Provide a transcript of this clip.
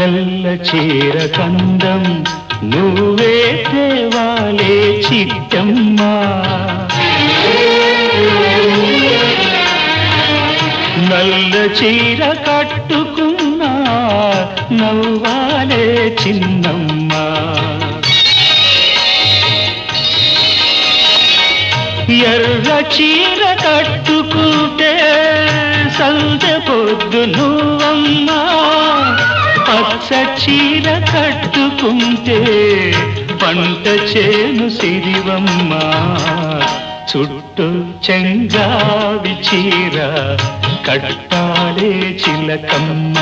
తెల్ల చీర కందం నువ్వే తేవాలే చిట్టమ్మా. నల్ల చీర కట్టుకున్నా నవ్వాలే చిన్నమ్మా. ఎర్ర చీర కట్టుకుంటే సంత పొద్దు నువ్వమ్మా. పచ్చ చీర కట్టుకుంటే పంట చేను సిరివమ్మ. చుట్టూ చెంగావి చీర కట్టాలే చిలకమ్మ.